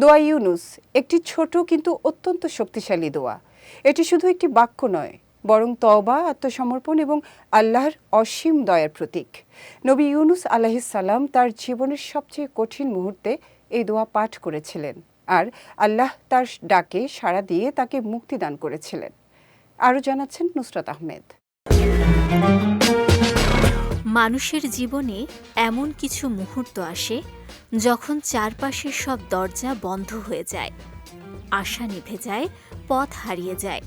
দোয়া ইউনুস, একটি ছোট কিন্তু অত্যন্ত শক্তিশালী দোয়া। এটি শুধু একটি বাক্য নয়, বরং তওবা, আত্মসমর্পণ এবং আল্লাহর অসীম দয়ার প্রতীক। নবী ইউনুস আলাহিসাল্লাম তার জীবনের সবচেয়ে কঠিন মুহূর্তে এই দোয়া পাঠ করেছিলেন আর আল্লাহ তার ডাকে সাড়া দিয়ে তাকে মুক্তিদান করেছিলেন। আরও জানাচ্ছেন নুসরাত আহমেদ। মানুষের জীবনে এমন কিছু মুহূর্ত আসে যখন চারপাশের সব দরজা বন্ধ হয়ে যায়, আশা নিভে যায়, পথ হারিয়ে যায়।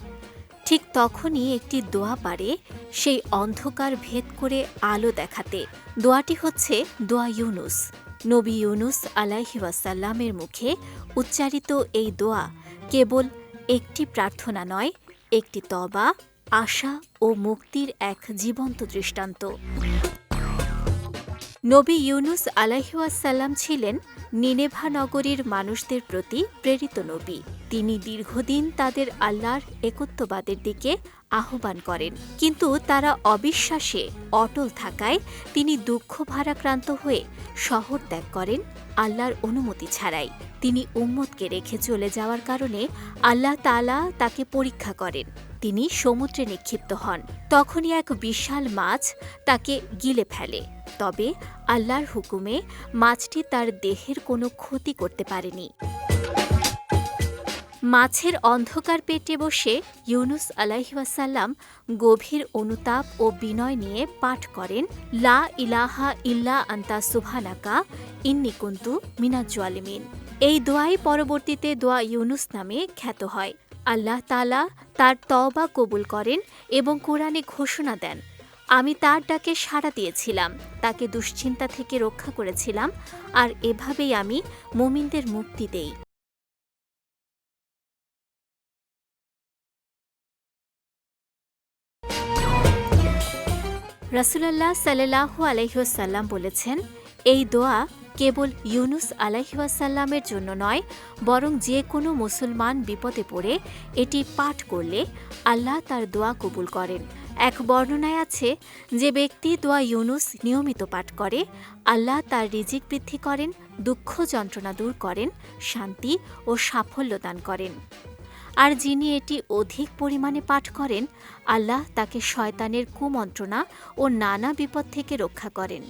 ঠিক তখনই একটি দোয়া পারে সেই অন্ধকার ভেদ করে আলো দেখাতে। দোয়াটি হচ্ছে দোয়া ইউনুস। নবী ইউনুস আলাইহি ওয়াসাল্লামের মুখে উচ্চারিত এই দোয়া কেবল একটি প্রার্থনা নয়, একটি তবা আশা ও মুক্তির এক জীবন্ত দৃষ্টান্ত। নবী ইউনুস আলাইহাসাল্লাম ছিলেন নিনেভা নগরীর মানুষদের প্রতি প্রেরিত নবী। তিনি দীর্ঘদিন তাদের আল্লাহর একত্ববাদের দিকে আহ্বান করেন। কিন্তু তারা অবিশ্বাসে অটল থাকায় তিনি দুঃখ ভারাক্রান্ত হয়ে শহর ত্যাগ করেন আল্লাহর অনুমতি ছাড়াই। তিনি উম্মতকে রেখে চলে যাওয়ার কারণে আল্লাহ তালা তাকে পরীক্ষা করেন। তিনি সমুদ্রে নিক্ষিপ্ত হন। তখনই এক বিশাল মাছ তাকে গিলে ফেলে। তবে আল্লাহর হুকুমে মাছটি তার দেহের কোনো ক্ষতি করতে পারেনি। মাছের অন্ধকার পেটে বসে ইউনুস আলাইহাসাল্লাম গভীর অনুতাপ ও বিনয় নিয়ে পাঠ করেন, লা ইলাহা ইল্লা আন্তা সুবহানাকা, ইন্নি কুন্তু মিনাজ্জুয়ালিমিন এই দোয়াই পরবর্তীতে দোয়া ইউনুস নামে খ্যাত হয়। আল্লাহ তালা তার তওবা কবুল করেন এবং কোরআনে ঘোষণা দেন আমি তার ডাকে সাড়া দিয়েছিলাম, তাকে দুশ্চিন্তা থেকে রক্ষা করেছিলাম, আর এভাবেই আমি মুমিনদের মুক্তি দেই। রাসুলাল্লাহ সাল্লাহ আলহ্লাম বলেছেন এই দোয়া কেবল ইউনুস আলাহিহাসাল্লামের জন্য নয়, বরং যে কোনো মুসলমান বিপদে পড়ে এটি পাঠ করলে আল্লাহ তার দোয়া কবুল করেন। এক বর্ণনায় আছে, যে ব্যক্তি দোয়া ইউনুস নিয়মিত পাঠ করে, আল্লাহ তার রিজিক বৃদ্ধি করেন, দুঃখ যন্ত্রণা দূর করেন, শান্তি ও সাফল্য দান করেন। আর যিনি এটি অধিক পরিমাণে পাঠ করেন, আল্লাহ তাকে শয়তানের কুমন্ত্রণা ও নানা বিপদ থেকে রক্ষা করেন।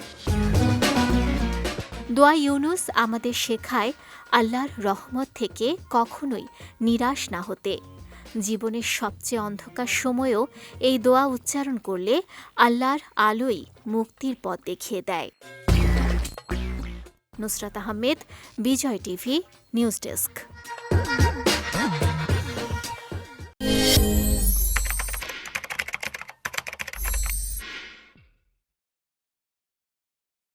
দোয়া ইউনুস আমাদের শেখায় আল্লাহর রহমত থেকে কখনোই নিরাশ না হতে। জীবনের সবচেয়ে অন্ধকার সময়ও এই দোয়া উচ্চারণ করলে আল্লাহর আলোই মুক্তির পথ দেখিয়ে দেয়। Nusrat Ahmed, Bijoy TV, news desk.